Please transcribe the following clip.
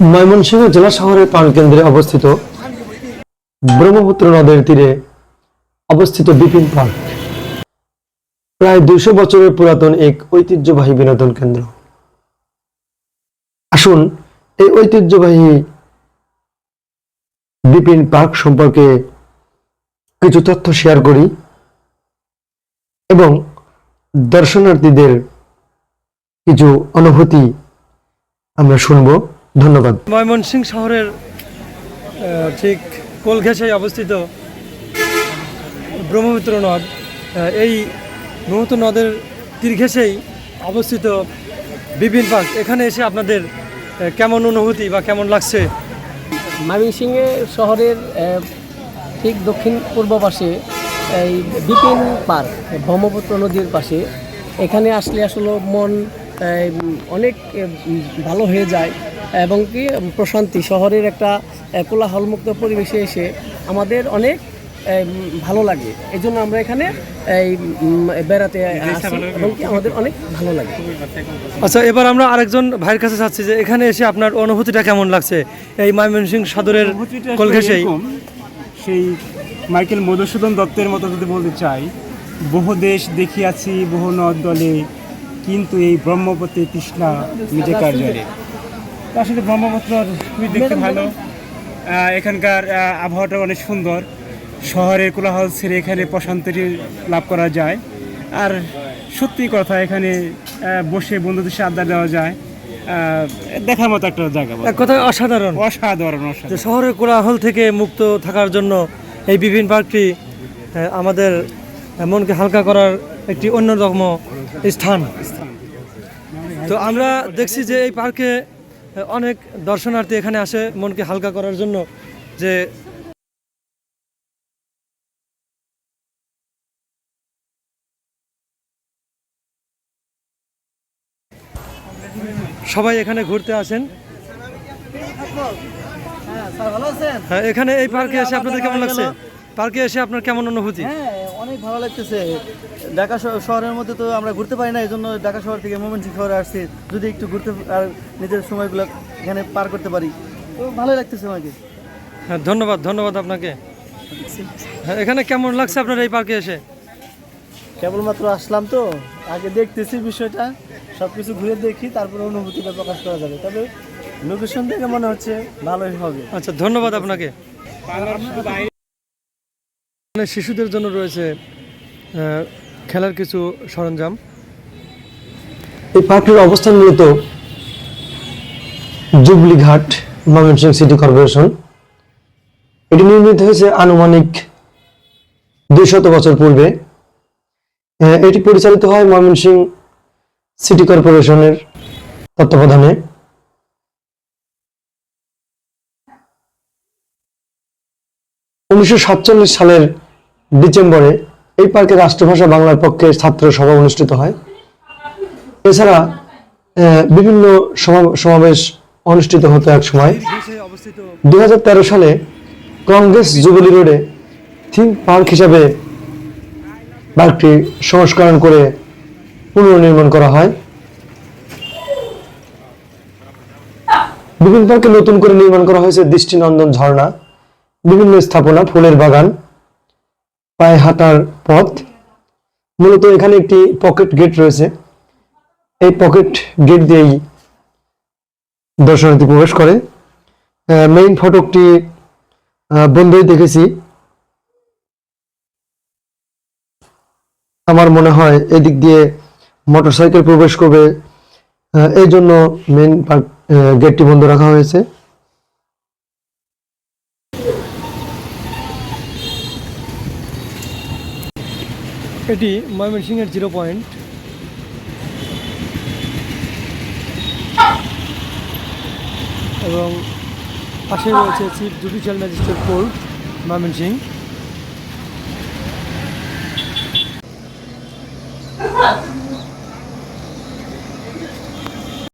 ময়মনসিংহ জেলা শহরের প্রাণকেন্দ্রে অবস্থিত ব্রহ্মপুত্র নদের তীরে অবস্থিত বিপিন পার্ক। প্রায় দুইশো বছরের পুরাতন এক ঐতিহ্যবাহী বিনোদন কেন্দ্র। আসুন, এই ঐতিহ্যবাহী বিপিন পার্ক সম্পর্কে কিছু তথ্য শেয়ার করি এবং দর্শনার্থীদের কিছু অনুভূতি আমরা শুনব। ধন্যবাদ। ময়মনসিংহ শহরের ঠিক কোল ঘেঁষে অবস্থিত ব্রহ্মপুত্র নদ এই ব্রহ্মপুত্র নদের তীর ঘেঁষেই অবস্থিত বিপিন পার্ক। এখানে এসে আপনাদের কেমন অনুভূতি বা কেমন লাগছে? ময়মনসিংহে শহরের ঠিক দক্ষিণ পূর্ব পাশে এই বিপিন পার্ক ব্রহ্মপুত্র নদীর পাশে। এখানে আসলে আসলে মন অনেক ভালো হয়ে যায়। এবং কি প্রশান্তি শহরের একটা কোলাহলমুক্ত পরিবেশে এসে আমাদের অনেক ভালো লাগে। এই জন্য আমরা এখানে এই বেড়াতে আসি এবং কি আমাদের অনেক ভালো লাগে। আচ্ছা এবার আমরা আরেকজন ভাইয়ের কাছে চাচ্ছি যে এখানে এসে আপনার অনুভূতিটা কেমন লাগছে? এই ময়মনসিংহ সদরের অনুভূতিটা কোল আসলে ঘেঁষেই এরকম, সেই মাইকেল মধুসূদন দত্তের মতো যদি বলতে চাই বহু দেশ দেখিয়াছি বহু নদ দলে কিন্তু এই ব্রহ্মপতি তৃষ্ণা নিজে কার্যালয়ে আসলে ব্রহ্মপুত্র খুবই দেখতে ভালো। এখানকার আবহাওয়াটা অনেক সুন্দর। শহরের কোলাহল ছেড়ে এখানে প্রশান্তি লাভ করা যায়। আর সত্যি কথা এখানে বসে বন্ধুদের সাথে আড্ডা দেওয়া যায়। দেখার মতো একটা জায়গা কথায় অসাধারণ। অসাধারণ শহরের কোলাহল থেকে মুক্ত থাকার জন্য এই বিভিন্ন পার্কটি আমাদের মনকে হালকা করার একটি অন্যতম স্থান। তো আমরা দেখছি যে এই পার্কে অনেক দর্শনার্থী এখানে আসে মনকে হালকা করার জন্য যে সবাই এখানে ঘুরতে আসেন। হ্যাঁ এখানে এই পার্কে এসে আপনাদের কেমন লাগছে? পার্কে এসে আপনার কেমন অনুভূতি? হ্যাঁ অনেক ভালো লাগতেছে। ঢাকা শহ- শহরের মধ্যে তো আমরা ঘুরতে পারি না এই জন্য ঢাকা শহর থেকে ময়মনসিংহ শহরে আসছি। যদি একটু ঘুরতে আর নিজের সময়গুলো এখানে পার করতে পারি। তো ভালোই লাগতেছে আমাকে। হ্যাঁ ধন্যবাদ ধন্যবাদ আপনাকে। হ্যাঁ এখানে কেমন লাগছে আপনার এই পার্কে এসে? কেবলমাত্র আসলাম তো আগে দেখতেছি বিষয়টা সব কিছু ঘুরে দেখি তারপরে অনুভূতিটা প্রকাশ করা যাবে। তবে লোকেশন থেকে মনে হচ্ছে ভালোই হবে। আচ্ছা ধন্যবাদ আপনাকে। এখানে শিশুদের জন্য রয়েছে খেলার কিছু সরঞ্জাম। এই পার্কটির অবস্থান মূলত জুবলিঘাট ময়মনসিংহ সিটি কর্পোরেশন। এটি নির্মিত হয়েছে আনুমানিক দুই শত বছর পূর্বে। এটি পরিচালিত হয় ময়মনসিংহ সিটি কর্পোরেশনের তত্ত্বাবধানে। উনিশশো সাতচল্লিশ সালের ডিসেম্বরে এই পার্কে রাষ্ট্রভাষা বাংলার পক্ষে ছাত্র সভা অনুষ্ঠিত হয়। এছাড়া বিভিন্ন সমা- সমাবেশ অনুষ্ঠিত হতো এক সময়। দুই সালে কংগ্রেস যুবলী রোডে থিম পার্ক হিসাবে পার্কটি সংস্করণ করে পুনর্নির্মাণ করা হয়। বিভিন্ন পার্কে নতুন করে নির্মাণ করা হয়েছে দৃষ্টিনন্দন ঝর্ণা, বিভিন্ন স্থাপনা, ফুলের বাগান পায়ে হাঁটার পথ। মূলত এখানে একটি পকেট গেট রয়েছে। এই পকেট গেট দিয়েই দর্শনার্থী প্রবেশ করে। মেইন ফটকটি বন্ধই দেখেছি। আমার মনে হয় এদিক দিয়ে মোটরসাইকেল প্রবেশ করবে। এই জন্য মেইন গেটটি বন্ধ রাখা হয়েছে। এটি ময়মনসিংহের জিরো পয়েন্ট। এবং পাশে রয়েছে chief judicial magistrate court Mymensingh.